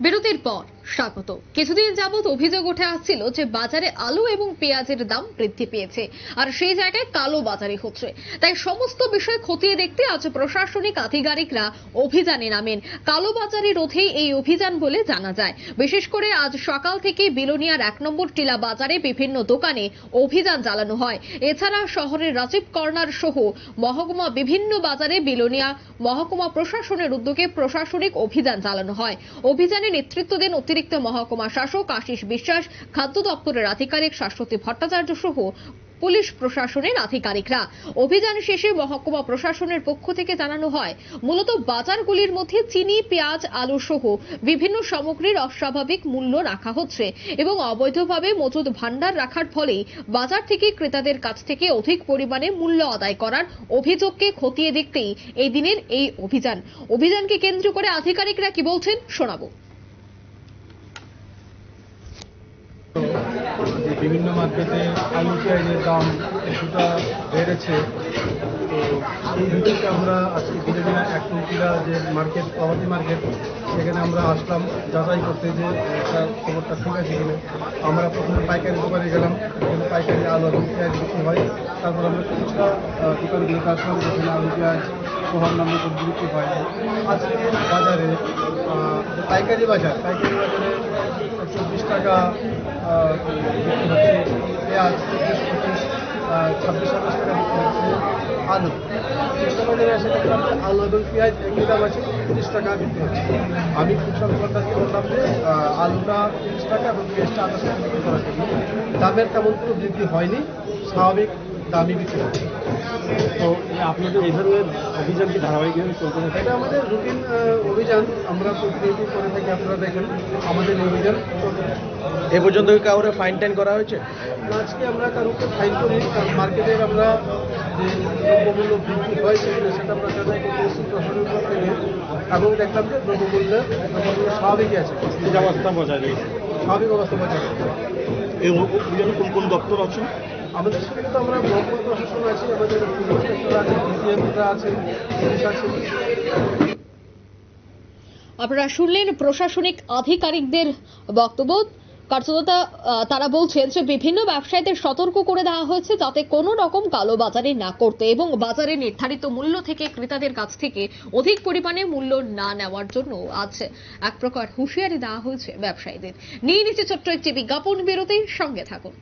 বিরতির পর স্বাগত। কিছুদিন যাবৎ অভিযোগ উঠে আসছিল যে বাজারে আলু এবং পেঁয়াজের দাম বৃদ্ধি পেয়েছে, আর সেই জায়গায় কালো বাজারি হচ্ছে। তাই সমস্ত বিষয় খতিয়ে দেখতে আজ প্রশাসনিক আধিকারিকরা অভিযানে নামেন। কালো বাজারি রোধেই এই অভিযান বলে জানা যায়। বিশেষ করে আজ সকাল থেকে বিলোনিয়ার এক নম্বর টিলা বাজারে বিভিন্ন দোকানে অভিযান চালানো হয়। এছাড়া শহরের রাজীব কর্নার সহ মহকুমা বিভিন্ন বাজারে বিলোনিয়া মহকুমা প্রশাসনের উদ্যোগে প্রশাসনিক অভিযান চালানো হয়। অভিযানে নেতৃত্ব দেন অতিরিক্ত মহকুমা শাসক আশিস বিশ্বাস, খাদ্য দপ্তরের আধিকারিক শাশ্বতী ভট্টাচার্য সহ পুলিশ প্রশাসনের আধিকারিকরা। অভিযান শেষে মহকুমা প্রশাসনের পক্ষ থেকে জানানো হয়, মূলত বাজারগুলির মধ্যে চিনি, পেঁয়াজ, আলু সহ বিভিন্ন সামগ্রীর অস্বাভাবিক মূল্য রাখা হচ্ছে এবং অবৈধভাবে মজুদ ভান্ডার রাখার ফলেই বাজার থেকে ক্রেতাদের কাছ থেকে অধিক পরিমাণে মূল্য আদায় করার অভিযোগকে খতিয়ে দেখতেই এই দিনের এই অভিযান। অভিযানকে কেন্দ্র করে আধিকারিকরা কি বলছেন শোনাবো যে বিভিন্ন মার্কেটে আলু পেঁয়াজের দাম কিছুটা বেড়েছে। তো সেই ভিত্তিতে আমরা আজকে বিরোধীরা এক টুকিরা যে মার্কেট প্রভাতী মার্কেট সেখানে আমরা আসলাম যাচাই করতে যে একটা খবরটা ঠিক আছে কিনা। আমরা প্রথমে পাইকারি দোকানে গেলাম পাইকারি আলু এবং পেঁয়াজ বিক্রি হয়। তারপর আমরা আহ, দোকানগুলোতে আসলাম যেখানে আলু পেঁয়াজ প্রভাব নামে বিক্রি হয়। আজকে বাজারে পাইকারি বাজার পাইকারি বাজারে চব্বিশ টাকা বিক্রি হচ্ছে। পেঁয়াজ চব্বিশ পঁচিশ ছাব্বিশ সাতাশ টাকা আলু। যে আলু এবং পেঁয়াজ একই দাম আছে তিরিশ টাকা বিক্রি হচ্ছে আমি কৃষক সরকারকে বললাম যে আলুটা তিরিশ টাকা এবং পেঁয়াজটা আঠাশ টাকা বিক্রি করার জন্য দামের তেমন কোনো বৃদ্ধি হয়নি স্বাভাবিক দামই বিক্রি হচ্ছে তো আপনাদের এই ধরনের অভিযান কি ধারাবাহিকভাবে চলতে থাকে? এটা আমাদের রুটিন অভিযান। আমরা প্রতিনিয়ত করে থাকি আপনারা দেখেন আমাদের অভিযান এ পর্যন্ত কি কাউরে ফাইন টাইন করা হয়েছে? আজকে আমরা কারোকে ফাইন করি কারণ মার্কেটের আমরা যে দ্রব্যমূল্য বৃদ্ধি হয়েছে সেটা আমরা যাচাই করতে প্রশাসনের পক্ষ থেকে এবং দেখলাম যে দ্রব্যমূল্য স্বাভাবিকই আছে। নিরাপত্তা বজায় রয়েছে। স্বাভাবিক অবস্থা বজায়। এই কোন কোন দপ্তর আছে আমাদের সেখানে তো আমরা মহকুমা প্রশাসন আছে, আমাদের পুলিশ আছে পুলিশ আছে। আপনারা শুনলেন প্রশাসনিক আধিকারিকদের বক্তব্য। কার্যত তারা বলছেন যে বিভিন্ন ব্যবসায়ীদের সতর্ক করে দেওয়া হয়েছে যাতে কোনো রকম কালো বাজারে না করতে এবং বাজারে নির্ধারিত মূল্য থেকে ক্রেতাদের কাছ থেকে অধিক পরিমাণে মূল্য না নেওয়ার জন্য আজ এক প্রকার হুঁশিয়ারি দেওয়া হয়েছে ব্যবসায়ীদের। নিয়ে নিচে ছোট্ট একটি বিজ্ঞাপন, বিরতির সঙ্গে থাকুন।